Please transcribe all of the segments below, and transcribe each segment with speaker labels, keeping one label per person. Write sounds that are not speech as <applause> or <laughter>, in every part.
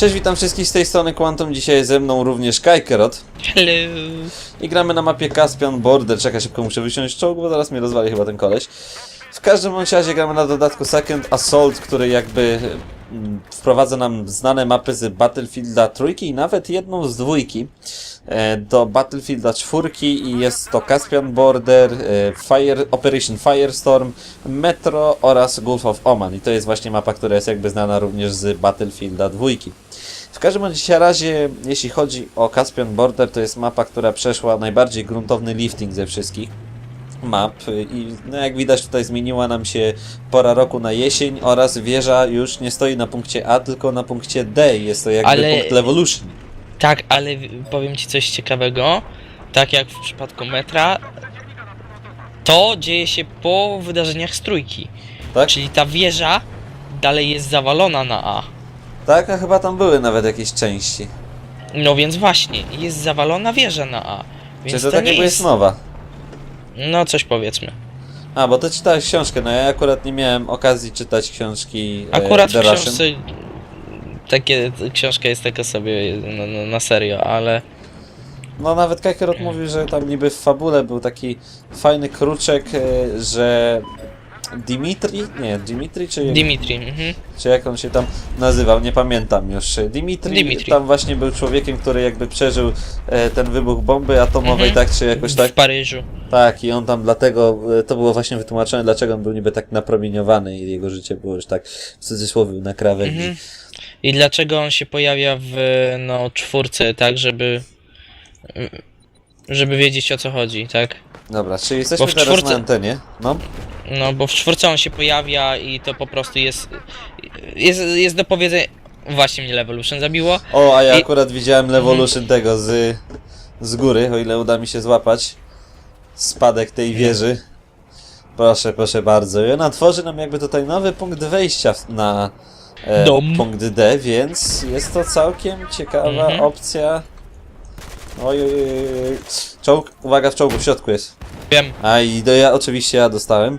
Speaker 1: Cześć, witam wszystkich z tej strony Quantum. Dzisiaj ze mną również Kajkerot.
Speaker 2: Hello.
Speaker 1: I gramy na mapie Caspian Border. Czekaj, szybko muszę wysiąść z czołgu, bo zaraz mnie rozwali chyba ten koleś. W każdym bądź razie gramy na dodatku Second Assault, który jakby mm, wprowadza nam znane mapy z Battlefielda trójki i nawet jedną z dwójki e, do Battlefielda czwórki i jest to Caspian Border, e, Fire, Operation Firestorm, Metro oraz Gulf of Oman. I to jest właśnie mapa, która jest jakby znana również z Battlefielda dwójki. W każdym razie, jeśli chodzi o Caspian Border, to jest mapa, która przeszła najbardziej gruntowny lifting ze wszystkich map i no jak widać tutaj zmieniła nam się pora roku na jesień oraz wieża już nie stoi na punkcie A, tylko na punkcie D. Jest to jakby
Speaker 2: Ale-
Speaker 1: punkt Levolution.
Speaker 2: Tak, ale powiem ci coś ciekawego. Tak jak w przypadku metra, to dzieje się po wydarzeniach z trójki.
Speaker 1: Tak?
Speaker 2: Czyli ta wieża dalej jest zawalona na A.
Speaker 1: Tak, a chyba tam były nawet jakieś części.
Speaker 2: No więc właśnie, jest zawalona wieża na A.
Speaker 1: Czy
Speaker 2: Więc
Speaker 1: to
Speaker 2: to,
Speaker 1: tak
Speaker 2: nie
Speaker 1: jakby jest
Speaker 2: jest...
Speaker 1: nowa?
Speaker 2: No coś powiedzmy.
Speaker 1: A, bo ty czytałeś książkę, no ja akurat nie miałem okazji czytać książki e,
Speaker 2: Akurat w
Speaker 1: The Russian.
Speaker 2: książce takie, książka jest taka sobie no, no, na serio, ale
Speaker 1: No nawet Kakerot mówił, że tam niby w fabule był taki fajny kruczek, e, że Dimitri? Nie, Dimitri czy,
Speaker 2: Dimitri, mhm.
Speaker 1: czy jak on się tam nazywał, nie pamiętam już. Dimitri,
Speaker 2: Dimitri.
Speaker 1: tam właśnie był człowiekiem, który jakby przeżył e, ten wybuch bomby atomowej,
Speaker 2: Mhm.
Speaker 1: tak czy jakoś tak.
Speaker 2: w Paryżu.
Speaker 1: Tak, i on tam dlatego, e, to było właśnie wytłumaczone, dlaczego on był niby tak napromieniowany i jego życie było już tak w cudzysłowie na krawędzi.
Speaker 2: Mhm. I dlaczego on się pojawia w no, czwórce, tak, żeby. żeby wiedzieć o co chodzi, tak?
Speaker 1: Dobra, czyli jesteśmy
Speaker 2: Bo w
Speaker 1: teraz
Speaker 2: czwórce-
Speaker 1: na antenie. No,
Speaker 2: No, bo w czwórce on się pojawia i to po prostu jest. jest, jest do powiedzenia. Właśnie mnie Levolution zabiło.
Speaker 1: O, a ja
Speaker 2: I-
Speaker 1: akurat widziałem Levolution tego z, z góry, o ile uda mi się złapać. Spadek tej wieży. Proszę, proszę bardzo. I ona tworzy nam jakby tutaj nowy punkt wejścia w- na e,
Speaker 2: Dom.
Speaker 1: punkt D, więc jest to całkiem ciekawa
Speaker 2: Mhm.
Speaker 1: opcja. Oj, oj, oj, oj. Czołg, uwaga, w czołgu w środku jest.
Speaker 2: Wiem.
Speaker 1: A i do ja, oczywiście ja dostałem.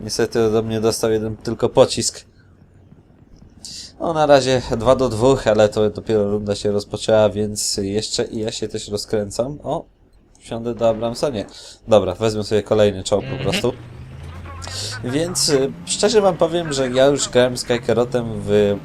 Speaker 1: Niestety do mnie dostał jeden tylko pocisk. No na razie 2 do 2, ale to dopiero runda się rozpoczęła, więc jeszcze i ja się też rozkręcam. O, wsiądę do Abramsa? Nie. Dobra, wezmę sobie kolejny czołg po
Speaker 2: Mhm.
Speaker 1: prostu. Więc y, szczerze wam powiem, że ja już grałem z Kajkerotem w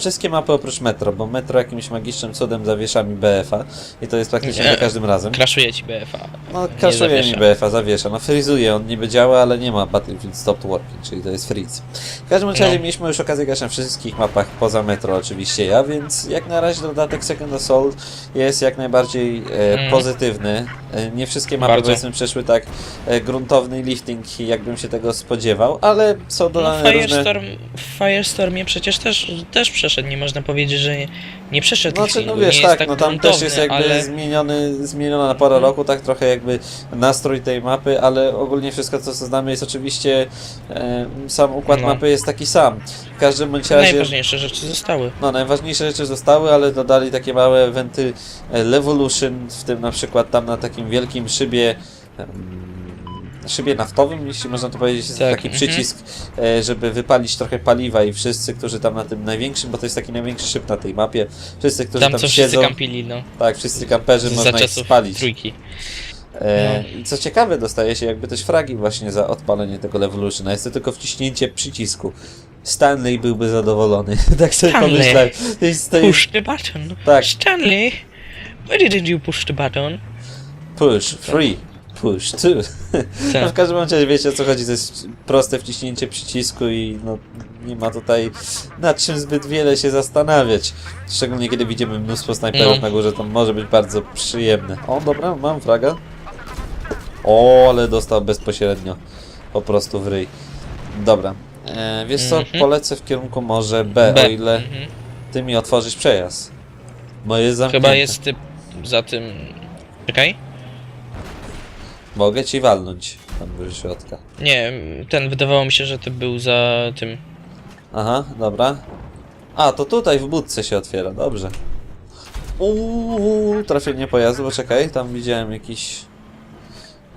Speaker 1: wszystkie mapy oprócz Metro, bo Metro jakimś magicznym cudem zawiesza mi BF-a i to jest praktycznie
Speaker 2: Nie.
Speaker 1: za każdym razem.
Speaker 2: Kraszuje ci BFA.
Speaker 1: No,
Speaker 2: Nie
Speaker 1: kaszuje mi
Speaker 2: zawiesza.
Speaker 1: BF-a, zawiesza. No, frizuje, on niby działa, ale nie ma Battlefield Stopped Working, czyli to jest freeze. W każdym razie
Speaker 2: No.
Speaker 1: mieliśmy już okazję grać na wszystkich mapach poza Metro oczywiście ja, więc jak na razie dodatek Second Assault jest jak najbardziej e,
Speaker 2: Mm.
Speaker 1: pozytywny. E, nie wszystkie mapy
Speaker 2: Bardzo.
Speaker 1: powiedzmy przeszły tak e, gruntowny lifting, jakbym się tego spodziewał, ale są
Speaker 2: No,
Speaker 1: dodane różne...
Speaker 2: Firestorm, w Firestormie przecież też, też przeszedł. Nie można powiedzieć, że nie, nie przeszedł.
Speaker 1: Znaczy, no wiesz,
Speaker 2: nie jest
Speaker 1: tak, no tam też jest jakby
Speaker 2: ale...
Speaker 1: zmieniony, zmieniona na porę roku, tak trochę jakby nastrój tej mapy, ale ogólnie wszystko co znamy jest oczywiście, e, sam układ
Speaker 2: No.
Speaker 1: mapy jest taki sam. W każdym bądź razie,
Speaker 2: Najważniejsze rzeczy zostały.
Speaker 1: no najważniejsze rzeczy zostały, ale dodali takie małe eventy e, Levolution, w tym na przykład tam na takim wielkim szybie szybie naftowym, jeśli można to powiedzieć, jest
Speaker 2: Tak,
Speaker 1: taki
Speaker 2: mhm.
Speaker 1: przycisk, e, żeby wypalić trochę paliwa i wszyscy, którzy tam na tym największym, bo to jest taki największy szyb na tej mapie, wszyscy, którzy
Speaker 2: Tam
Speaker 1: tam,
Speaker 2: co wszyscy
Speaker 1: siedzą,
Speaker 2: kampili, no.
Speaker 1: tak, wszyscy kamperzy można ich spalić.
Speaker 2: trójki.
Speaker 1: E,
Speaker 2: No.
Speaker 1: I co ciekawe, dostaje się jakby też fragi właśnie za odpalenie tego Levolutiona. Jest to tylko wciśnięcie przycisku. Stanley byłby zadowolony. <laughs> tak sobie
Speaker 2: Stanley.
Speaker 1: pomyślałem. To jest, to jest
Speaker 2: Push the button.
Speaker 1: Tak.
Speaker 2: Stanley, why didn't you push the button?
Speaker 1: push, free, push, two. No w
Speaker 2: Tak.
Speaker 1: każdym razie wiecie o co chodzi, to jest proste wciśnięcie przycisku i no nie ma tutaj nad czym zbyt wiele się zastanawiać. Szczególnie kiedy widzimy mnóstwo snajperów
Speaker 2: No.
Speaker 1: na górze, to może być bardzo przyjemne. O, dobra, mam fraga. O, ale dostał bezpośrednio. Po prostu w ryj. Dobra. E, wiesz co,
Speaker 2: Mhm.
Speaker 1: polecę w kierunku może B,
Speaker 2: B.
Speaker 1: o ile
Speaker 2: Mhm.
Speaker 1: ty mi otworzysz przejazd. Bo jest zamknięte.
Speaker 2: Chyba jest typ za tym... Czekaj.
Speaker 1: Mogę ci walnąć tam do środka.
Speaker 2: Nie, ten wydawało mi się, że to był za tym.
Speaker 1: Aha, dobra. A, to tutaj w budce się otwiera, dobrze. Uuu, trafienie pojazdu, poczekaj, tam widziałem jakiś...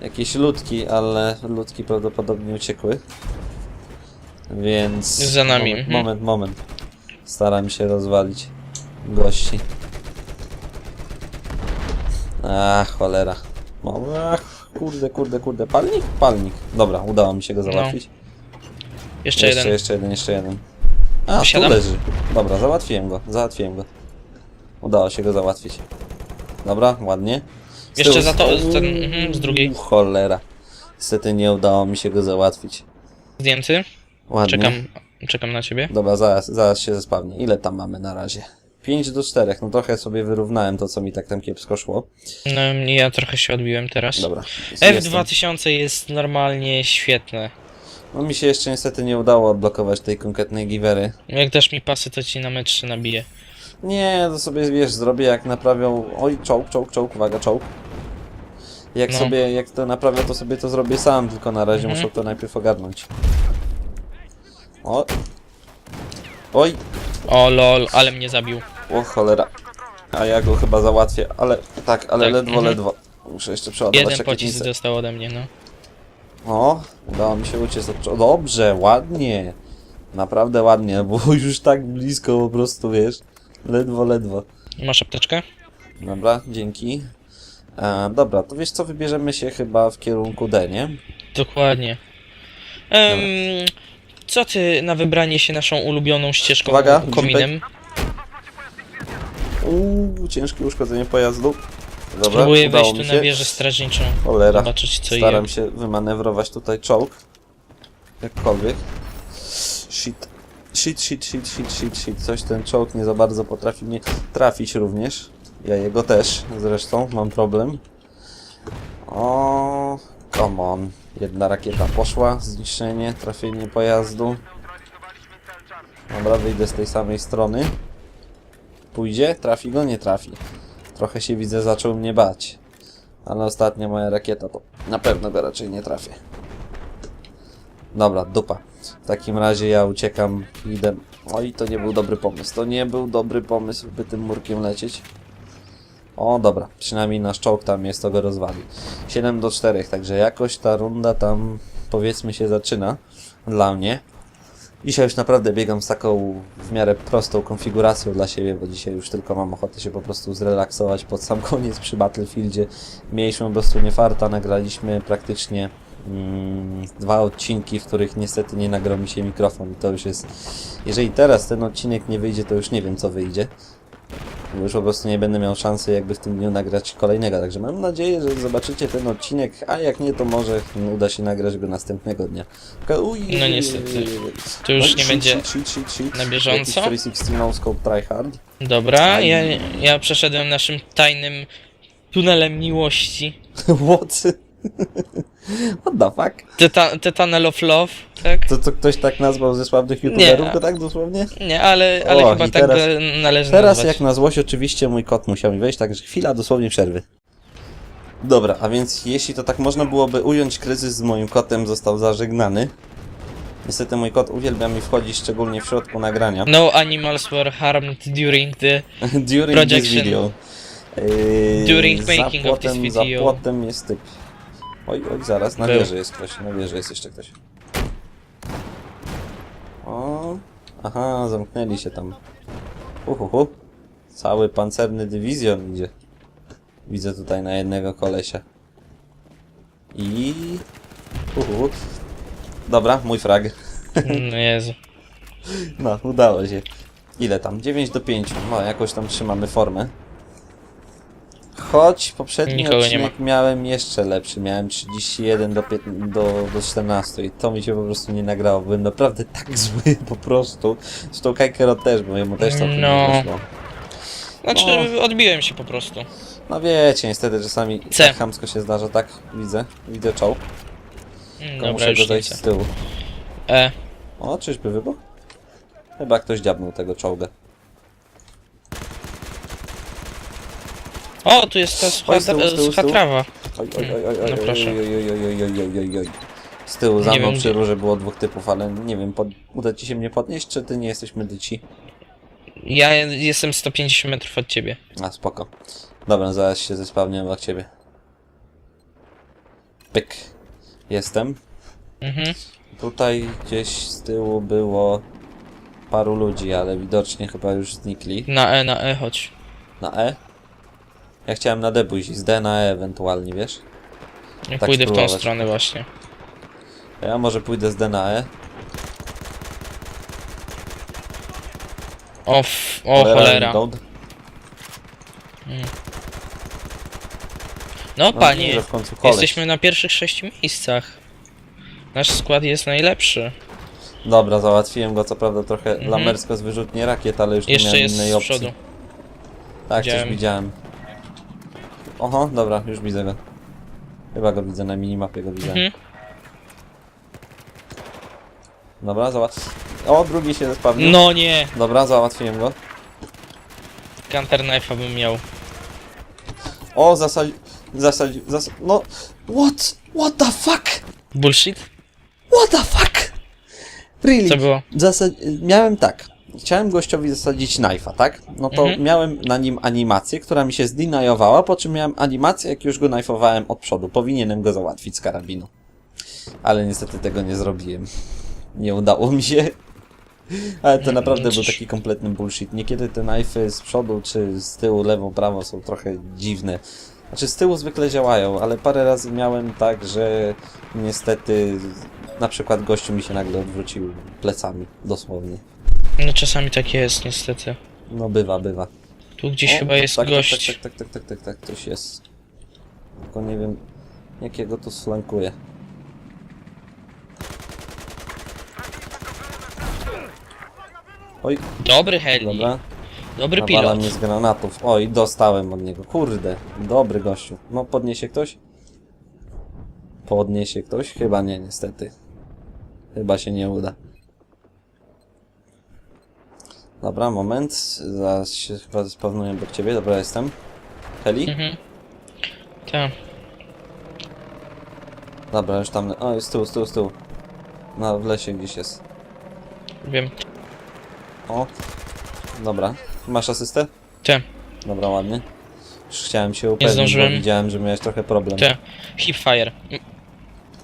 Speaker 1: Jakieś ludki, ale ludki prawdopodobnie uciekły. Więc...
Speaker 2: Za nami,
Speaker 1: Moment,
Speaker 2: mhm.
Speaker 1: moment, moment. Staram się rozwalić. gości. Ach, cholera. Ach, kurde, kurde, kurde. Palnik? Palnik. Dobra, udało mi się go załatwić.
Speaker 2: Jeszcze,
Speaker 1: jeszcze,
Speaker 2: jeden.
Speaker 1: jeszcze jeden, jeszcze jeden. A,
Speaker 2: Posiadam?
Speaker 1: tu leży. Dobra, załatwiłem go, załatwiłem go. Udało się go załatwić. Dobra, ładnie. Z
Speaker 2: Jeszcze
Speaker 1: tyłu-
Speaker 2: za to- z ten- mhm, z drugiej.
Speaker 1: Cholera. Niestety nie udało mi się go załatwić.
Speaker 2: Zdjęty.
Speaker 1: Ładnie.
Speaker 2: Czekam, czekam na ciebie.
Speaker 1: Dobra, zaraz, zaraz się zespawnię. Ile tam mamy na razie? 5 do 4. No trochę sobie wyrównałem to, co mi tak tam kiepsko szło.
Speaker 2: No, ja trochę się odbiłem teraz.
Speaker 1: Dobra. jestem.
Speaker 2: F2000 jest normalnie świetne.
Speaker 1: No mi się jeszcze niestety nie udało odblokować tej konkretnej givery.
Speaker 2: Jak dasz mi pasy, to ci na mecz 3 nabiję.
Speaker 1: Nie, to sobie wiesz, zrobię jak naprawią. Oj, czołg, czołg, czołg, uwaga, czołg. Jak
Speaker 2: No.
Speaker 1: sobie, jak to naprawię, to sobie to zrobię sam, tylko na razie
Speaker 2: Mhm.
Speaker 1: muszę to najpierw ogarnąć. O! Oj!
Speaker 2: O lol, ale mnie zabił.
Speaker 1: O cholera. A ja go chyba załatwię, ale tak, ale
Speaker 2: Tak,
Speaker 1: ledwo,
Speaker 2: mhm.
Speaker 1: ledwo. Muszę jeszcze przeładować
Speaker 2: Jeden pocisk
Speaker 1: rakietnicę.
Speaker 2: dostał ode mnie, no.
Speaker 1: O, udało mi się uciec od Dobrze, ładnie. Naprawdę ładnie, bo <laughs> już tak blisko po prostu, wiesz. Ledwo, ledwo.
Speaker 2: Masz apteczkę?
Speaker 1: Dobra, dzięki. E, dobra, to wiesz co, wybierzemy się chyba w kierunku D, nie?
Speaker 2: Dokładnie. Em, co ty na wybranie się naszą ulubioną ścieżką
Speaker 1: Uwaga,
Speaker 2: kominem?
Speaker 1: Uuu, ciężkie uszkodzenie pojazdu. Dobra,
Speaker 2: Próbuję
Speaker 1: udało
Speaker 2: wejść
Speaker 1: mi
Speaker 2: tu
Speaker 1: się.
Speaker 2: na wieżę strażniczą.
Speaker 1: Cholera,
Speaker 2: Zobaczyć co
Speaker 1: staram się wymanewrować tutaj czołg. Jakkolwiek. Shit. Shit, shit, shit, shit, shit, shit. Coś ten czołg nie za bardzo potrafi mnie trafić również. Ja jego też, zresztą, mam problem. O, come on. Jedna rakieta poszła, zniszczenie, trafienie pojazdu. Dobra, wyjdę z tej samej strony. Pójdzie? Trafi go? Nie trafi. Trochę się widzę, zaczął mnie bać. Ale ostatnia moja rakieta to na pewno go raczej nie trafię. Dobra, dupa. W takim razie ja uciekam, idę. Oj, to nie był dobry pomysł. To nie był dobry pomysł, by tym murkiem lecieć. O, dobra. Przynajmniej nasz czołg tam jest, to go rozwali. 7 do 4, także jakoś ta runda tam, powiedzmy, się zaczyna. Dla mnie. Dzisiaj już naprawdę biegam z taką w miarę prostą konfiguracją dla siebie, bo dzisiaj już tylko mam ochotę się po prostu zrelaksować pod sam <laughs> koniec przy Battlefieldzie. Mieliśmy po prostu nie farta, nagraliśmy praktycznie mm, dwa odcinki, w których niestety nie nagrał mi się mikrofon i to już jest... Jeżeli teraz ten odcinek nie wyjdzie, to już nie wiem co wyjdzie. Bo już po prostu nie będę miał szansy jakby w tym dniu nagrać kolejnego, także mam nadzieję, że zobaczycie ten odcinek, a jak nie, to może uda się nagrać go następnego dnia. Uj,
Speaker 2: No niestety, to już
Speaker 1: no,
Speaker 2: nie
Speaker 1: shit,
Speaker 2: będzie
Speaker 1: shit, shit, shit, shit.
Speaker 2: na bieżąco.
Speaker 1: Jakiś 360 no scope tryhard.
Speaker 2: Dobra, ja, ja przeszedłem naszym tajnym tunelem miłości. <laughs>
Speaker 1: What? <laughs> What the fuck?
Speaker 2: The, ta, the Tunnel of Love, tak?
Speaker 1: To, to ktoś tak nazwał ze sławnych youtuberów, to tak dosłownie?
Speaker 2: Nie, ale, ale
Speaker 1: O,
Speaker 2: chyba tak
Speaker 1: teraz-
Speaker 2: należy
Speaker 1: Teraz
Speaker 2: nazwać.
Speaker 1: jak na złość oczywiście mój kot musiał mi wejść, także chwila dosłownie przerwy. Dobra, a więc jeśli to tak można byłoby ująć, kryzys z moim kotem został zażegnany. Niestety mój kot uwielbia mi wchodzić szczególnie w środku nagrania.
Speaker 2: No animals were harmed during the... <laughs>
Speaker 1: During this
Speaker 2: Projection.
Speaker 1: video. Yy,
Speaker 2: During making of this
Speaker 1: płotem, Za
Speaker 2: video.
Speaker 1: płotem jest typ. Oj, oj, zaraz, na
Speaker 2: Był.
Speaker 1: wieży jest ktoś, na wieży jest jeszcze ktoś. O, aha, zamknęli się tam. Uhuhu. Cały pancerny dywizjon idzie. Widzę tutaj na jednego kolesia. I... Uhu. Dobra, mój frag.
Speaker 2: No Jezu.
Speaker 1: No, udało się. Ile tam? 9 do 5. No, jakoś tam trzymamy formę. Choć poprzedni
Speaker 2: Nikogo nie
Speaker 1: odcinek miałem jeszcze lepszy. Miałem 31 do, 5, do, do 14 i to mi się po prostu nie nagrało. Byłem naprawdę <laughs> tak zły po prostu. Zresztą Kajkero też, bo jemu też całkiem
Speaker 2: No.
Speaker 1: nie wyszło.
Speaker 2: Znaczy,
Speaker 1: No.
Speaker 2: odbiłem się po prostu.
Speaker 1: No wiecie, niestety czasami
Speaker 2: C.
Speaker 1: tak chamsko się zdarza, tak? Widzę, widzę czołg.
Speaker 2: Mm,
Speaker 1: Tylko
Speaker 2: Dobra,
Speaker 1: muszę
Speaker 2: już
Speaker 1: go
Speaker 2: nie
Speaker 1: zejść z tyłu.
Speaker 2: E,
Speaker 1: O, czyżby wybuch? Chyba ktoś dziabnął tego czołga.
Speaker 2: O, tu jest ta sucha,
Speaker 1: Oj, z tyłu, z tyłu, z
Speaker 2: sucha
Speaker 1: tyłu.
Speaker 2: trawa.
Speaker 1: Oj, oj, oj, oj, oj,
Speaker 2: No
Speaker 1: oj,
Speaker 2: proszę.
Speaker 1: oj, oj, oj, oj, oj, oj, oj, oj. Z tyłu za
Speaker 2: Nie
Speaker 1: mną
Speaker 2: wiem,
Speaker 1: przy
Speaker 2: gdzie-
Speaker 1: rurze było dwóch typów, ale nie wiem, pod... uda ci się mnie podnieść, czy ty nie jesteśmy dyci?
Speaker 2: Ja jestem 150 metrów od ciebie.
Speaker 1: A, spoko. Dobra, zaraz się zespawnię obok ciebie. Pyk. Jestem.
Speaker 2: Mhm.
Speaker 1: Tutaj gdzieś z tyłu było paru ludzi, ale widocznie chyba już znikli.
Speaker 2: Na E, na E, chodź.
Speaker 1: Na E? Ja chciałem na D pójść, z D na E ewentualnie, wiesz?
Speaker 2: Ja
Speaker 1: Tak
Speaker 2: pójdę w tą
Speaker 1: spróbować.
Speaker 2: stronę właśnie.
Speaker 1: A Ja może pójdę z D na E.
Speaker 2: O, f, o cholera. No
Speaker 1: No,
Speaker 2: panie,
Speaker 1: że w końcu koleś.
Speaker 2: jesteśmy na pierwszych sześciu miejscach. Nasz skład jest najlepszy.
Speaker 1: Dobra, załatwiłem go, co prawda trochę
Speaker 2: Mhm.
Speaker 1: lamersko z wyrzutni rakiet, ale już nie
Speaker 2: Jeszcze
Speaker 1: miałem
Speaker 2: jest
Speaker 1: innej
Speaker 2: z
Speaker 1: opcji.
Speaker 2: przodu.
Speaker 1: Tak,
Speaker 2: Widziałem.
Speaker 1: coś widziałem. Oho, dobra, już widzę go. Chyba go widzę, na minimapie go widziałem.
Speaker 2: Mhm.
Speaker 1: Dobra, załatw... O, drugi się spawnił.
Speaker 2: No nie!
Speaker 1: Dobra, załatwiłem go.
Speaker 2: Counter knife'a bym miał.
Speaker 1: O, zasadzi... Zasadzi... Zas... No... What? What the fuck?
Speaker 2: Bullshit?
Speaker 1: What the fuck? Really?
Speaker 2: Co było?
Speaker 1: Zasad... Miałem tak. Chciałem gościowi zasadzić knife'a, tak? No to
Speaker 2: Mhm.
Speaker 1: miałem na nim animację, która mi się zdinajowała, po czym miałem animację, jak już go knife'owałem od przodu. Powinienem go załatwić z karabinu. Ale niestety tego nie zrobiłem. Nie udało mi się. Ale to naprawdę był taki kompletny bullshit. Niekiedy te knife'y z przodu czy z tyłu, lewo, prawo są trochę dziwne. Znaczy z tyłu zwykle działają, ale parę razy miałem tak, że niestety na przykład gościu mi się nagle odwrócił plecami, dosłownie.
Speaker 2: No czasami tak jest, niestety.
Speaker 1: No bywa, bywa.
Speaker 2: Tu gdzieś
Speaker 1: O,
Speaker 2: chyba jest
Speaker 1: tak,
Speaker 2: gość.
Speaker 1: Tak, tak, tak, tak, tak, tak, tak, ktoś jest. Tylko nie wiem, jakiego tu slankuje. Oj,
Speaker 2: Dobry heli.
Speaker 1: dobra.
Speaker 2: Dobry
Speaker 1: Nawala
Speaker 2: pilot.
Speaker 1: mnie z granatów. Oj, dostałem od niego. Kurde, dobry gościu. No, podniesie ktoś? Podniesie ktoś? Chyba nie, niestety. Chyba się nie uda. Dobra, moment. Zaraz się chyba spawnuję obok ciebie. Dobra, jestem. Heli?
Speaker 2: Mhm. Tak.
Speaker 1: Dobra, już tam... O, jest tyłu, z tyłu, z tyłu. No, w lesie gdzieś jest.
Speaker 2: Wiem.
Speaker 1: O. Dobra. Masz asystę?
Speaker 2: Te,
Speaker 1: Dobra, ładnie. Już chciałem się upewnić, bo widziałem, że miałeś trochę problem.
Speaker 2: te. Hipfire.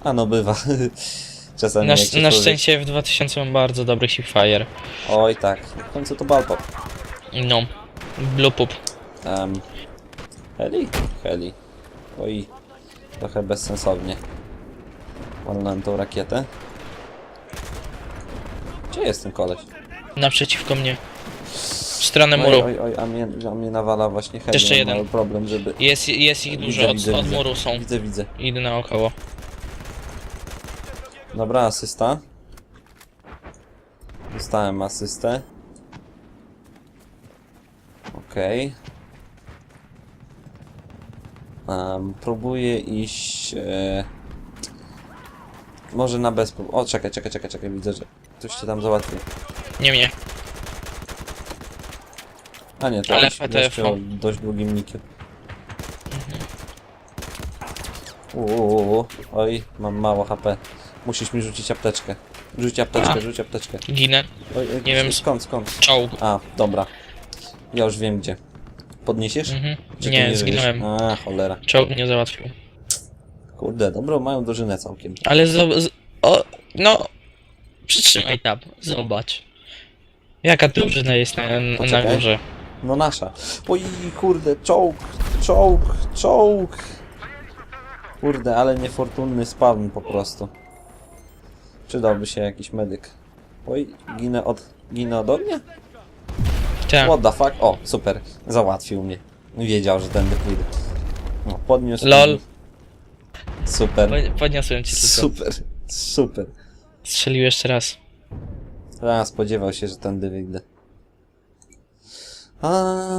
Speaker 1: A no bywa. <laughs> Czasami
Speaker 2: Na,
Speaker 1: jak się
Speaker 2: na
Speaker 1: człowiek-
Speaker 2: szczęście w 2000 mam bardzo dobry hipfire.
Speaker 1: Oj tak, w końcu to balpop.
Speaker 2: No. Blue poop.
Speaker 1: Um, heli? Heli. Oj, trochę bezsensownie. Walnąłem tą rakietę. Gdzie jest ten koleś?
Speaker 2: Naprzeciwko mnie. W stronę
Speaker 1: Oj,
Speaker 2: muru.
Speaker 1: oj, oj, a mnie, a mnie nawala właśnie heli.
Speaker 2: Jeszcze
Speaker 1: Mam
Speaker 2: jeden.
Speaker 1: mały problem, żeby...
Speaker 2: Jest, jest ich dużo, od, od muru są.
Speaker 1: Widzę, widzę.
Speaker 2: Idę naokoło.
Speaker 1: Dobra, asysta. Dostałem asystę. Okej. Em, próbuję iść... E... Może na bezpro... O, czekaj, czekaj, czekaj, czekaj, widzę, że ktoś cię tam załatwił.
Speaker 2: Nie mnie.
Speaker 1: A nie, to
Speaker 2: Ale
Speaker 1: jakiś
Speaker 2: FTF.
Speaker 1: gościu o dość długim nikiem. Uuu, oj, mam mało HP. Musisz mi rzucić apteczkę. Rzuć apteczkę,
Speaker 2: A.
Speaker 1: rzuć apteczkę.
Speaker 2: Ginę.
Speaker 1: Oj, oj,
Speaker 2: Nie wiem,
Speaker 1: skąd, skąd?
Speaker 2: Czołg.
Speaker 1: A, dobra. Ja już wiem gdzie. Podniesiesz?
Speaker 2: Mhm.
Speaker 1: Czy ty
Speaker 2: Nie,
Speaker 1: żyjesz?
Speaker 2: zginąłem.
Speaker 1: A, cholera.
Speaker 2: Czołg mnie załatwił.
Speaker 1: Kurde, dobrą mają drużynę całkiem.
Speaker 2: Ale z, z, o, no, przytrzymaj tab, zobacz. Jaka drużyna jest na, na
Speaker 1: Poczekaj.
Speaker 2: górze?
Speaker 1: No nasza. Oj, kurde, czołg, czołg, czołg. Kurde, ale niefortunny spawn po prostu. Przydałby się jakiś medyk. Oj, ginę od, ginę od ognia?
Speaker 2: Tak,
Speaker 1: What the fuck? O, super, załatwił mnie. Wiedział, że tędy pójdę. No, podniósł
Speaker 2: Lol.
Speaker 1: mnie. Super,
Speaker 2: Po- podniosłem cię tylko.
Speaker 1: super, super.
Speaker 2: Strzelił jeszcze raz.
Speaker 1: A, spodziewał się, że tędy wyjdę. A,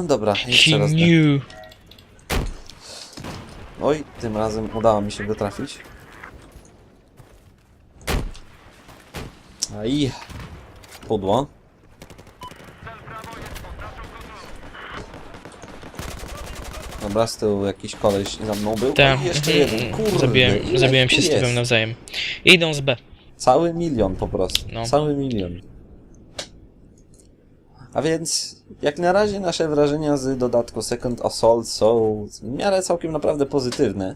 Speaker 1: dobra,
Speaker 2: He
Speaker 1: jeszcze raz. tak.
Speaker 2: knew.
Speaker 1: Oj, tym razem udało mi się go trafić. Aj, pudło. Dobra, z tyłu jakiś koleś za mną był.
Speaker 2: Tak,
Speaker 1: jeszcze
Speaker 2: mhm,
Speaker 1: jeden, kurde.
Speaker 2: zabiłem,
Speaker 1: ile
Speaker 2: zabiłem
Speaker 1: tu
Speaker 2: się z
Speaker 1: jest?
Speaker 2: tyłem nawzajem. Idą z B.
Speaker 1: Cały milion po prostu.
Speaker 2: No.
Speaker 1: Cały milion. A więc, jak na razie nasze wrażenia z dodatku Second Assault są w miarę całkiem naprawdę pozytywne.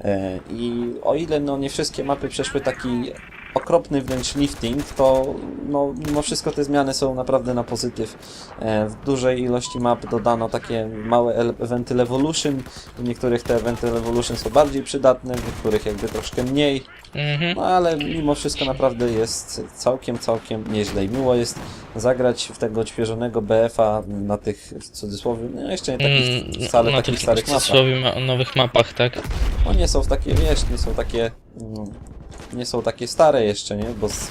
Speaker 1: E, I o ile no nie wszystkie mapy przeszły taki okropny wręcz lifting, to no, mimo wszystko te zmiany są naprawdę na pozytyw. E, w dużej ilości map dodano takie małe eventy Evolution. W niektórych te eventy Evolution są bardziej przydatne, w niektórych jakby troszkę mniej.
Speaker 2: Mhm.
Speaker 1: No ale mimo wszystko naprawdę jest całkiem, całkiem nieźle i miło jest zagrać w tego odświeżonego BF-a na tych w cudzysłowie, no jeszcze nie takich
Speaker 2: Mm,
Speaker 1: wcale
Speaker 2: na
Speaker 1: takich starych mapach.
Speaker 2: ma- nowych mapach, tak.
Speaker 1: No nie są w takie, wiesz, nie są takie, mm, nie są takie stare jeszcze, nie? Bo z,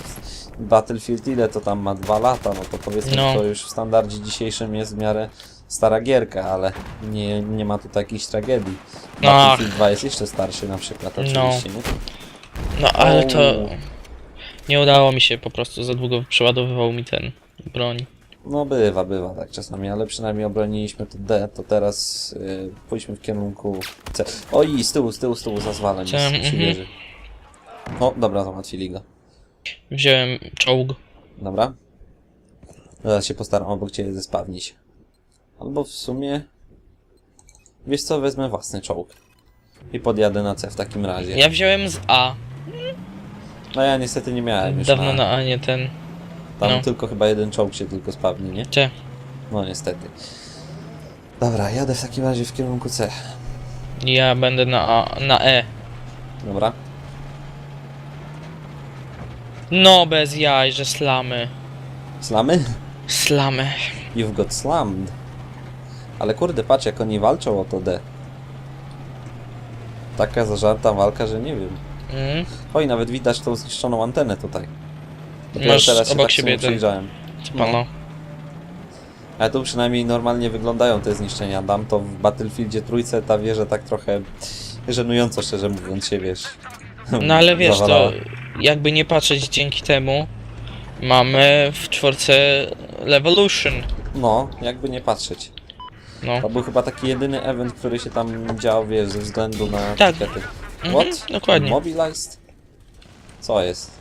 Speaker 1: Battlefield ile to tam ma dwa lata, no to powiedzmy
Speaker 2: No.
Speaker 1: to już w standardzie dzisiejszym jest w miarę stara gierka, ale nie, nie ma tu jakichś tragedii.
Speaker 2: No.
Speaker 1: Battlefield 2 jest jeszcze starszy na przykład, oczywiście, nie?
Speaker 2: No ale to...
Speaker 1: O.
Speaker 2: Nie udało mi się, po prostu za długo przeładowywał mi ten broń.
Speaker 1: No bywa, bywa tak czasami, ale przynajmniej obroniliśmy to D, to teraz y, pójdźmy w kierunku C. Oj, z tyłu, z tyłu, z tyłu, za zwalem
Speaker 2: C,
Speaker 1: jest
Speaker 2: mhm.
Speaker 1: przy wieży. O, dobra, załatwili go.
Speaker 2: Wziąłem czołg.
Speaker 1: Dobra. Zaraz się postaram obok ciebie zespawnić. Albo w sumie... Wiesz co, wezmę własny czołg. I podjadę na C w takim razie.
Speaker 2: Ja wziąłem z A.
Speaker 1: No ja niestety nie miałem już
Speaker 2: Dawno
Speaker 1: na...
Speaker 2: A nie ten.
Speaker 1: Tam
Speaker 2: no.
Speaker 1: tylko chyba jeden czołg się tylko spawni, nie?
Speaker 2: Cze.
Speaker 1: No niestety. Dobra, jadę w takim razie w kierunku C.
Speaker 2: Ja będę na A, na E.
Speaker 1: Dobra.
Speaker 2: No bez jaj, że slamy.
Speaker 1: Slamy?
Speaker 2: Slamy.
Speaker 1: You've got slammed. Ale kurde, patrz jak oni walczą o to D. Taka zażarta walka, że nie wiem.
Speaker 2: Mm.
Speaker 1: Oj, nawet widać tą zniszczoną antenę tutaj. Dopiero
Speaker 2: Masz
Speaker 1: teraz się
Speaker 2: obok
Speaker 1: tak
Speaker 2: siebie ten-
Speaker 1: przyjrzałem.
Speaker 2: Pano.
Speaker 1: Ale tu przynajmniej normalnie wyglądają te zniszczenia. Dam to w Battlefieldzie trójce, ta wieża tak trochę żenująco, szczerze mówiąc, się wiesz.
Speaker 2: No ale wiesz, to
Speaker 1: zawalała.
Speaker 2: Jakby nie patrzeć dzięki temu, mamy w czwórce Levolution.
Speaker 1: No, jakby nie patrzeć.
Speaker 2: No.
Speaker 1: To był chyba taki jedyny event, który się tam dział, wiesz, ze względu na
Speaker 2: Tak. Mhm,
Speaker 1: What?
Speaker 2: dokładnie.
Speaker 1: Mobilized? Co jest?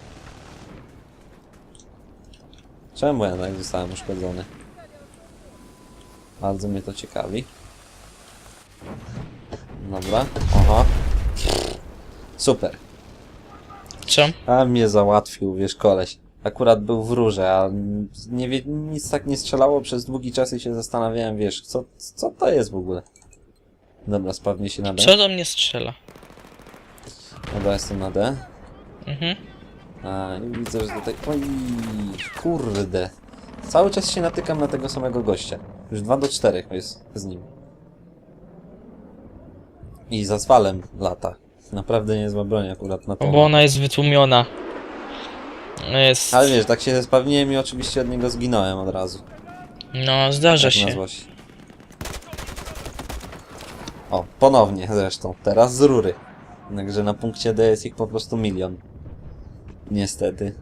Speaker 1: Czemu ja tak zostałem uszkodzony? Bardzo mnie to ciekawi. Dobra, aha. Super. A mnie załatwił, wiesz, koleś. Akurat był w rurze, a nie wie, nic tak nie strzelało przez długi czas i się zastanawiałem, wiesz, co, co to jest w ogóle? Dobra, spawnie się na D.
Speaker 2: Co do mnie strzela?
Speaker 1: Dobra, jestem na D.
Speaker 2: Mhm.
Speaker 1: A, i widzę, że tutaj... Oj, kurde. Cały czas się natykam na tego samego gościa. Już 2 do 4 jest z nim. I za zwalem lata. Naprawdę niezła broń akurat na to.
Speaker 2: Bo ona jest wytłumiona. Jest.
Speaker 1: Ale wiesz, tak się zespawniłem i oczywiście od niego zginąłem od razu.
Speaker 2: No, zdarza
Speaker 1: Tak
Speaker 2: się.
Speaker 1: złość. O, ponownie zresztą. Teraz z rury. Także na punkcie D jest ich po prostu milion. Niestety.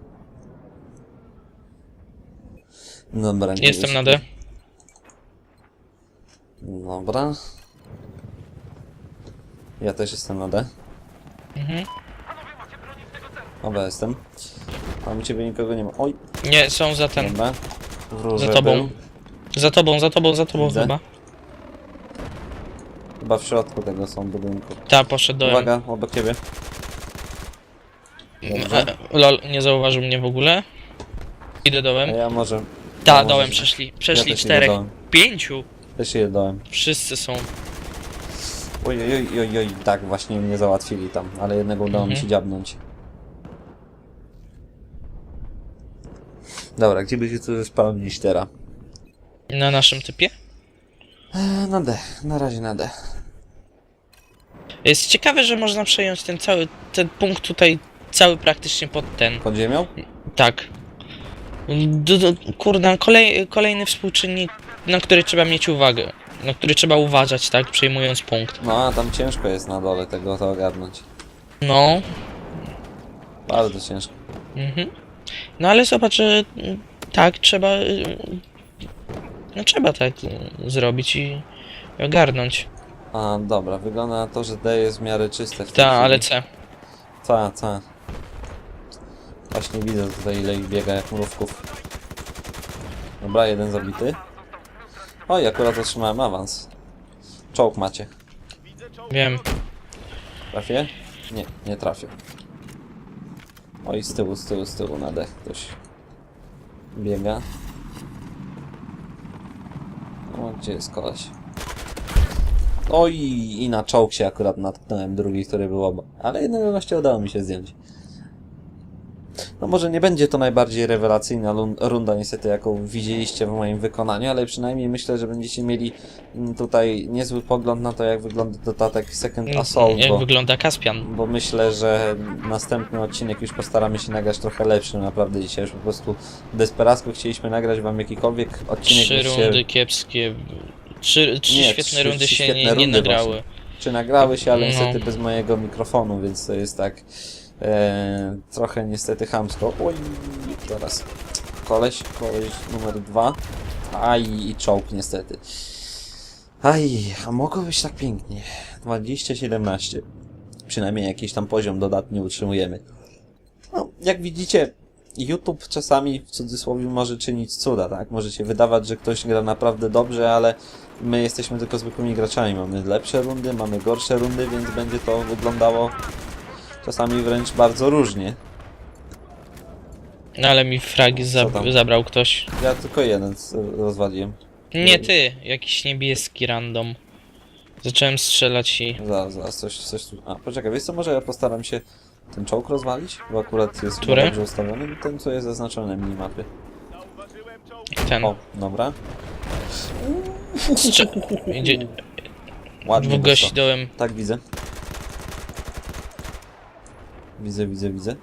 Speaker 1: Dobra, nie
Speaker 2: Jestem na D.
Speaker 1: Dobra. Ja też jestem na D.
Speaker 2: Mhm.
Speaker 1: Dobra, jestem. Tam u ciebie nikogo nie ma. Oj,
Speaker 2: Nie, są za ten.
Speaker 1: dobra. W rurze
Speaker 2: Za tobą.
Speaker 1: był.
Speaker 2: Za tobą, za tobą, za tobą
Speaker 1: Widzę.
Speaker 2: chyba.
Speaker 1: Chyba w środku tego są budynku.
Speaker 2: Ta, poszedł dołem.
Speaker 1: Uwaga, obok ciebie. Dobrze.
Speaker 2: E, lol, nie zauważył mnie w ogóle. Idę
Speaker 1: A
Speaker 2: dołem.
Speaker 1: ja może...
Speaker 2: Ta,
Speaker 1: ja
Speaker 2: dołem przeszli.
Speaker 1: Ja
Speaker 2: Przeszli
Speaker 1: też idę
Speaker 2: czterech.
Speaker 1: dołem.
Speaker 2: Pięciu.
Speaker 1: Też je dołem.
Speaker 2: Wszyscy są.
Speaker 1: Oj, oj, oj, tak właśnie mnie załatwili tam, ale jednego udało mi
Speaker 2: Mhm.
Speaker 1: się dziabnąć. Dobra, gdzie by się tu spełnić teraz?
Speaker 2: Na naszym typie.
Speaker 1: E, na D, na razie na D.
Speaker 2: Jest ciekawe, że można przejąć ten cały, ten punkt tutaj, cały praktycznie pod ten.
Speaker 1: Pod ziemią?
Speaker 2: Tak. D -d Kurde, kolej, kolejny współczynnik, na który trzeba mieć uwagę. Na który trzeba uważać, tak, przejmując punkt.
Speaker 1: No, a tam ciężko jest na dole tego to ogarnąć.
Speaker 2: No.
Speaker 1: Bardzo ciężko.
Speaker 2: Mhm. No ale zobacz, że mm, tak, trzeba. y, No trzeba tak y, zrobić i ogarnąć.
Speaker 1: A, dobra, wygląda na to, że D jest w miarę czyste w tej
Speaker 2: Ta,
Speaker 1: chwili.
Speaker 2: ale C.
Speaker 1: Ta, ta. Właśnie widzę tutaj ile ich biega jak mrówków. Dobra, jeden zabity. Oj, akurat otrzymałem awans. Czołg macie.
Speaker 2: Wiem.
Speaker 1: Trafię? Nie, nie trafię. Oj, z tyłu, z tyłu, z tyłu na dech ktoś biega. O, gdzie jest koleś? Oj, i na czołg się akurat natknąłem, drugi, który był obok. Ale jednego gościa udało mi się zdjąć. No może nie będzie to najbardziej rewelacyjna runda niestety, jaką widzieliście w moim wykonaniu, ale przynajmniej myślę, że będziecie mieli mm, tutaj niezły pogląd na to, jak wygląda dodatek Second Assault,
Speaker 2: Jak
Speaker 1: bo,
Speaker 2: wygląda Caspian.
Speaker 1: bo myślę, że następny odcinek już postaramy się nagrać trochę lepszy, naprawdę dzisiaj już po prostu desperacko chcieliśmy nagrać wam jakikolwiek odcinek,
Speaker 2: Trzy rundy kiepskie. Trzy, trzy
Speaker 1: Nie,
Speaker 2: świetne
Speaker 1: trzy-
Speaker 2: rundy
Speaker 1: trzy
Speaker 2: się
Speaker 1: świetne
Speaker 2: nie, nie
Speaker 1: rundy
Speaker 2: nagrały.
Speaker 1: właśnie. czy nagrały się, ale
Speaker 2: No.
Speaker 1: niestety bez mojego mikrofonu, więc to jest tak e, trochę niestety chamsko. Oj, teraz koleś, koleś numer dwa. Aj, i czołg niestety. Aj, a mogło być tak pięknie. 2017. Przynajmniej jakiś tam poziom dodatni utrzymujemy. No, jak widzicie, YouTube czasami w cudzysłowie może czynić cuda, tak? Może się wydawać, że ktoś gra naprawdę dobrze, ale my jesteśmy tylko zwykłymi graczami. Mamy lepsze rundy, mamy gorsze rundy, więc będzie to wyglądało czasami wręcz bardzo różnie.
Speaker 2: No ale mi fragi zab
Speaker 1: tam?
Speaker 2: zabrał ktoś.
Speaker 1: Ja tylko jeden z- rozwaliłem.
Speaker 2: Nie ty, jakiś niebieski random. Zacząłem strzelać i...
Speaker 1: Zaraz, zaraz, coś, coś tu... A, poczekaj, wiesz co, może ja postaram się ten czołg rozwalić? Bo akurat jest
Speaker 2: Który?
Speaker 1: dobrze ustawiony. Ten, co jest zaznaczony na minimapie.
Speaker 2: ten.
Speaker 1: O, dobra.
Speaker 2: Strze idzie...
Speaker 1: Ładnie
Speaker 2: Dwóch gości dołem.
Speaker 1: Tak, widzę. Widzę, widzę, widzę.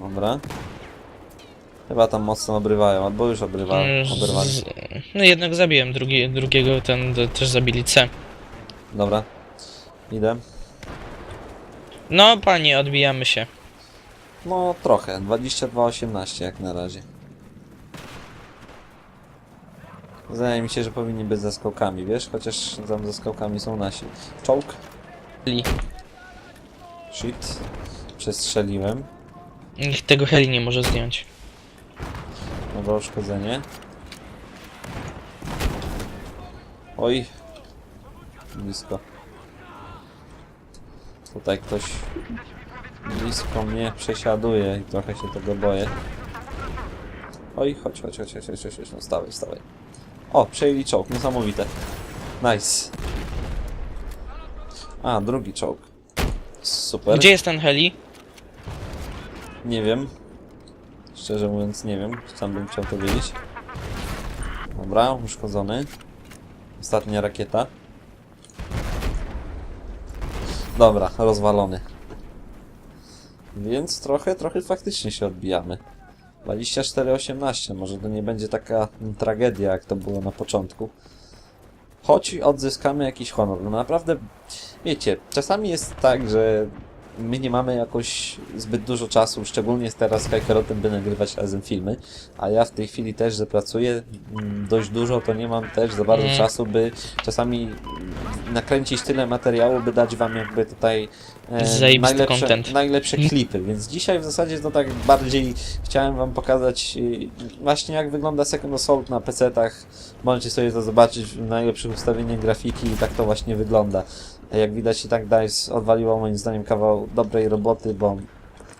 Speaker 1: Dobra. Chyba tam mocno obrywają, albo już obrywają.
Speaker 2: Mm,
Speaker 1: Oberwali.
Speaker 2: z- No jednak zabiłem drugi, drugiego, ten też zabili C.
Speaker 1: Dobra. Idę.
Speaker 2: No panie, odbijamy się.
Speaker 1: No trochę, 22-18 jak na razie. Wydaje mi się, że powinni być ze skałkami, wiesz? Chociaż tam ze skałkami są nasi. Czołg.
Speaker 2: Heli.
Speaker 1: Shit. Przestrzeliłem.
Speaker 2: Nikt tego heli nie może zdjąć.
Speaker 1: Dobra, uszkodzenie. Oj. Blisko. Tutaj ktoś blisko mnie przesiaduje i trochę się tego boję. Oj, chodź, chodź, chodź, chodź, chodź, chodź, chodź. no stawaj, stawaj. O, przejęli czołg, niesamowite. Nice. A, drugi czołg. Super.
Speaker 2: Gdzie jest ten heli?
Speaker 1: Nie wiem. Szczerze mówiąc nie wiem. Sam bym chciał to wiedzieć. Dobra, uszkodzony. Ostatnia rakieta. Dobra, rozwalony. Więc trochę, trochę faktycznie się odbijamy. 24-18, może to nie będzie taka tragedia, jak to było na początku. Choć odzyskamy jakiś honor. No naprawdę, wiecie, czasami jest tak, że my nie mamy jakoś zbyt dużo czasu, szczególnie teraz z Kajkerotem, by nagrywać razem filmy, a ja w tej chwili też, że pracuję mm, dość dużo, to nie mam też za bardzo czasu, by czasami nakręcić tyle materiału, by dać wam jakby tutaj e, najlepsze,
Speaker 2: content.
Speaker 1: najlepsze
Speaker 2: Mm.
Speaker 1: klipy, więc dzisiaj w zasadzie to tak bardziej chciałem wam pokazać e, właśnie jak wygląda Second Assault na PC-tach, możecie sobie to zobaczyć w najlepszych ustawieniach grafiki i tak to właśnie wygląda. Jak widać i tak DICE odwaliło moim zdaniem kawał dobrej roboty, bo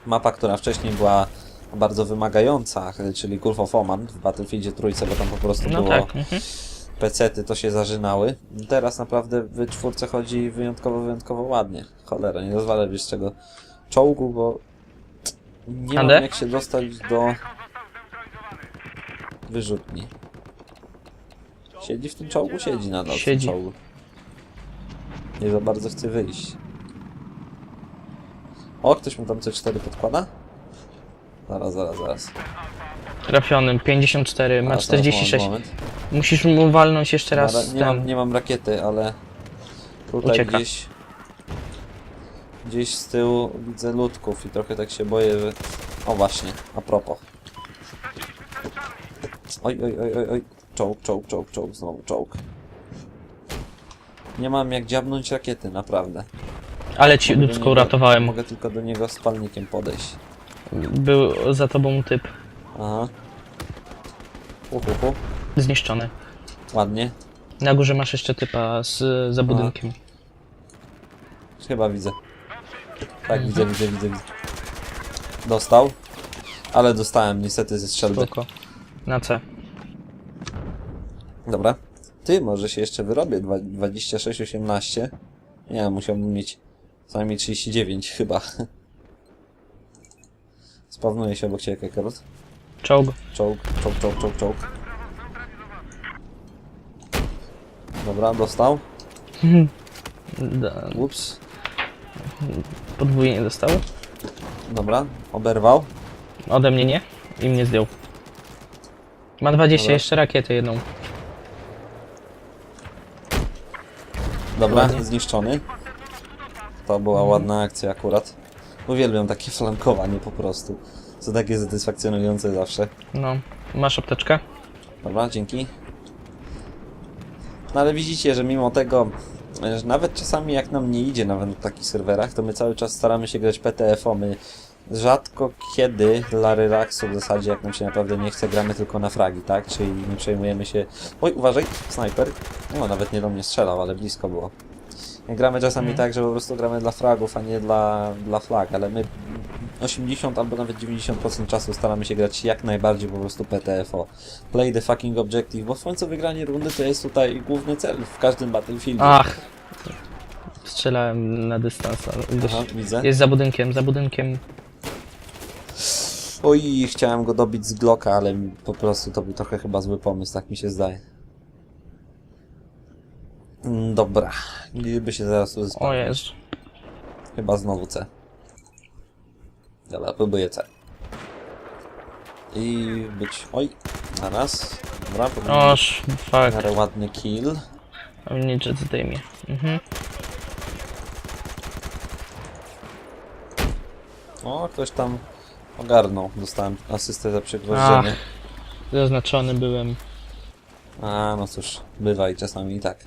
Speaker 1: mapa, która wcześniej była bardzo wymagająca, czyli Gulf of Oman w Battlefieldzie trójce, bo tam po prostu
Speaker 2: No
Speaker 1: było
Speaker 2: tak. Mhm.
Speaker 1: pecety, to się zażynały. Teraz naprawdę w czwórce chodzi wyjątkowo, wyjątkowo ładnie. Cholera, nie rozwalę wiesz czego czołgu, bo nie mam
Speaker 2: Ade?
Speaker 1: jak się dostać do wyrzutni. Siedzi w tym czołgu? Siedzi nadal w tym
Speaker 2: Siedzi.
Speaker 1: czołgu. Nie za bardzo chce wyjść. O, ktoś mu tam C4 podkłada? Zaraz, zaraz, zaraz.
Speaker 2: Trafionym, 54, ma
Speaker 1: Zaraz, zaraz,
Speaker 2: 46.
Speaker 1: moment, moment.
Speaker 2: Musisz mu walnąć jeszcze raz
Speaker 1: Dobra, nie,
Speaker 2: ten.
Speaker 1: mam, nie mam rakiety, ale tutaj
Speaker 2: Ucieka.
Speaker 1: gdzieś gdzieś z tyłu widzę ludków i trochę tak się boję, że... O właśnie, a propos. Oj, oj, oj, oj, oj. Czołg, czołg, czołg, czołg, znowu czołg. Nie mam jak dziabnąć rakiety, naprawdę.
Speaker 2: Ale ci
Speaker 1: Mogę do
Speaker 2: ludzko
Speaker 1: niego-
Speaker 2: uratowałem.
Speaker 1: Mogę tylko do niego z palnikiem podejść.
Speaker 2: Był za tobą typ.
Speaker 1: Aha. Uhuhu,
Speaker 2: Zniszczony.
Speaker 1: ładnie.
Speaker 2: Na górze masz jeszcze typa z, za budynkiem.
Speaker 1: Chyba widzę. Tak, widzę, widzę, widzę, widzę. Dostał. Ale dostałem niestety ze strzelby.
Speaker 2: Spoko. Na C.
Speaker 1: Dobra. Ty, może się jeszcze wyrobię. Dwa- 26, 18. Nie, musiałbym mieć co najmniej 39 chyba. <laughs> Spawnuję się obok ciebie, Kakarot.
Speaker 2: Czołg.
Speaker 1: Czołg, czołg, czołg, czołg, czołg. Dobra, dostał. <laughs>
Speaker 2: Da,
Speaker 1: Ups.
Speaker 2: podwójnie dostał.
Speaker 1: Dobra, oberwał.
Speaker 2: Ode mnie nie. I mnie zdjął. Ma 20
Speaker 1: Dobra.
Speaker 2: jeszcze rakietę jedną.
Speaker 1: Dobra,
Speaker 2: Ładnie.
Speaker 1: zniszczony. To była ładna akcja akurat. Uwielbiam takie flankowanie po prostu. Co takie satysfakcjonujące zawsze.
Speaker 2: No. Masz apteczkę?
Speaker 1: Dobra, dzięki. No ale widzicie, że mimo tego, że nawet czasami jak nam nie idzie nawet na takich serwerach, to my cały czas staramy się grać PTFO. My rzadko kiedy dla relaksu w zasadzie, jak nam się naprawdę nie chce, gramy tylko na fragi, tak? Czyli nie przejmujemy się... Oj, uważaj, snajper. No, nawet nie do mnie strzelał, ale blisko było. Gramy czasami
Speaker 2: Mhm.
Speaker 1: tak, że po prostu gramy dla fragów, a nie dla, dla flag, ale my 80 albo nawet 90% czasu staramy się grać jak najbardziej po prostu PTFO. Play the fucking objective, bo w końcu wygranie rundy to jest tutaj główny cel w każdym Battlefieldzie.
Speaker 2: Ach. Strzelałem na dystans, ale.
Speaker 1: Aha, widzę.
Speaker 2: Jest za budynkiem, za budynkiem.
Speaker 1: Oj, chciałem go dobić z Glocka, ale po prostu to był trochę chyba zły pomysł, tak mi się zdaje. Mm, Dobra, by się zaraz tu
Speaker 2: O jest.
Speaker 1: Chyba znowu C. Dobra, próbuję C. I być... Oj, na raz. Dobra, być
Speaker 2: Oż, fuck.
Speaker 1: miarę ładny kill.
Speaker 2: Jet zdejmie. Mhm.
Speaker 1: O, ktoś tam ogarnął. Dostałem asystę za przegwożdżenie.
Speaker 2: Zaznaczony byłem.
Speaker 1: A, no cóż, bywa i czasami i tak.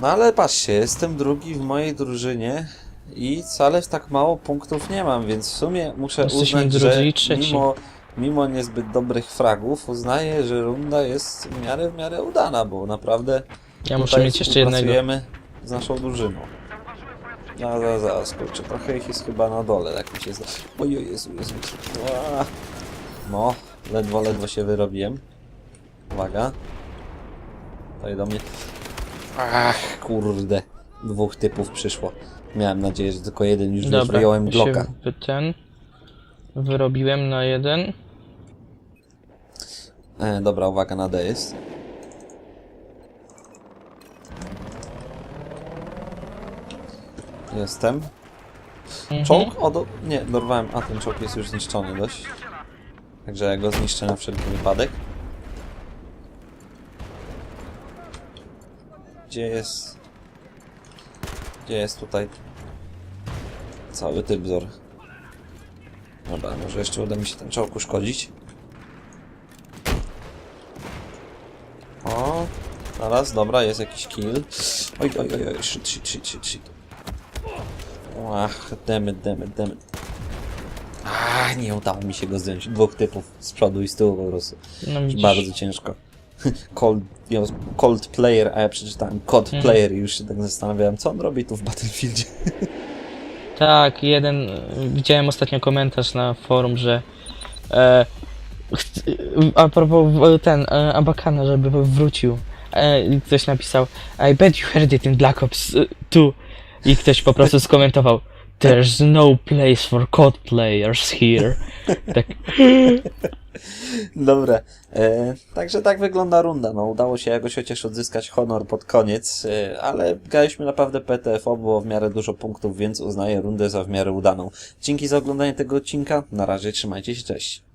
Speaker 1: No ale patrzcie, jestem drugi w mojej drużynie i wcale tak mało punktów nie mam, więc w sumie muszę
Speaker 2: Jesteśmy
Speaker 1: uznać, że
Speaker 2: i trzeci.
Speaker 1: mimo, mimo niezbyt dobrych fragów uznaję, że runda jest w miarę, w miarę udana, bo naprawdę
Speaker 2: Ja muszę
Speaker 1: tutaj
Speaker 2: mieć jeszcze jednego.
Speaker 1: współpracujemy z naszą drużyną. No, zaraz, zaraz, kurczę, trochę ich jest chyba na dole, tak mi się zda. Oj, oj, Jezu, Jezu. Ła. No, ledwo, ledwo się wyrobiłem. Uwaga. Tutaj do mnie. Ach, kurde. Dwóch typów przyszło. Miałem nadzieję, że tylko jeden już
Speaker 2: Dobra,
Speaker 1: wyjąłem
Speaker 2: ja
Speaker 1: Glocka.
Speaker 2: się ten wyrobiłem na jeden.
Speaker 1: E, dobra, uwaga, na D jest. Jestem.
Speaker 2: Mhm.
Speaker 1: Czołg? O, do... nie, dorwałem. A, ten czołg jest już zniszczony dość. Także ja go zniszczę na wszelki wypadek. Gdzie jest... Gdzie jest tutaj... Cały tylbzor? Dobra, może jeszcze uda mi się ten czołg uszkodzić. O, zaraz, dobra, jest jakiś kill. Oj, oj, oj, oj, shit, shit, shit, shit, shit. Ach, dammit, dammit, dammit. Ach, nie udało mi się go zdjąć. Dwóch typów z przodu i z tyłu po prostu.
Speaker 2: No widzisz.
Speaker 1: Bardzo ciężko. <laughs> Cold, ja, cold player, a ja przeczytałem code
Speaker 2: Mhm.
Speaker 1: player i już się tak zastanawiałem, co on robi tu w Battlefieldzie. <laughs>
Speaker 2: Tak, jeden. Widziałem ostatnio komentarz na forum, że. E, a propos ten e, Abakana, żeby wrócił. E, ktoś napisał I bet you heard it in Black Ops y, 2 i ktoś po prostu skomentował There's no place for COD players here. Tak,
Speaker 1: Dobra, e, także tak wygląda runda. No, udało się jakoś chociaż odzyskać honor pod koniec, e, ale graliśmy naprawdę PTFO, było w miarę dużo punktów, więc uznaję rundę za w miarę udaną. Dzięki za oglądanie tego odcinka, na razie trzymajcie się, cześć.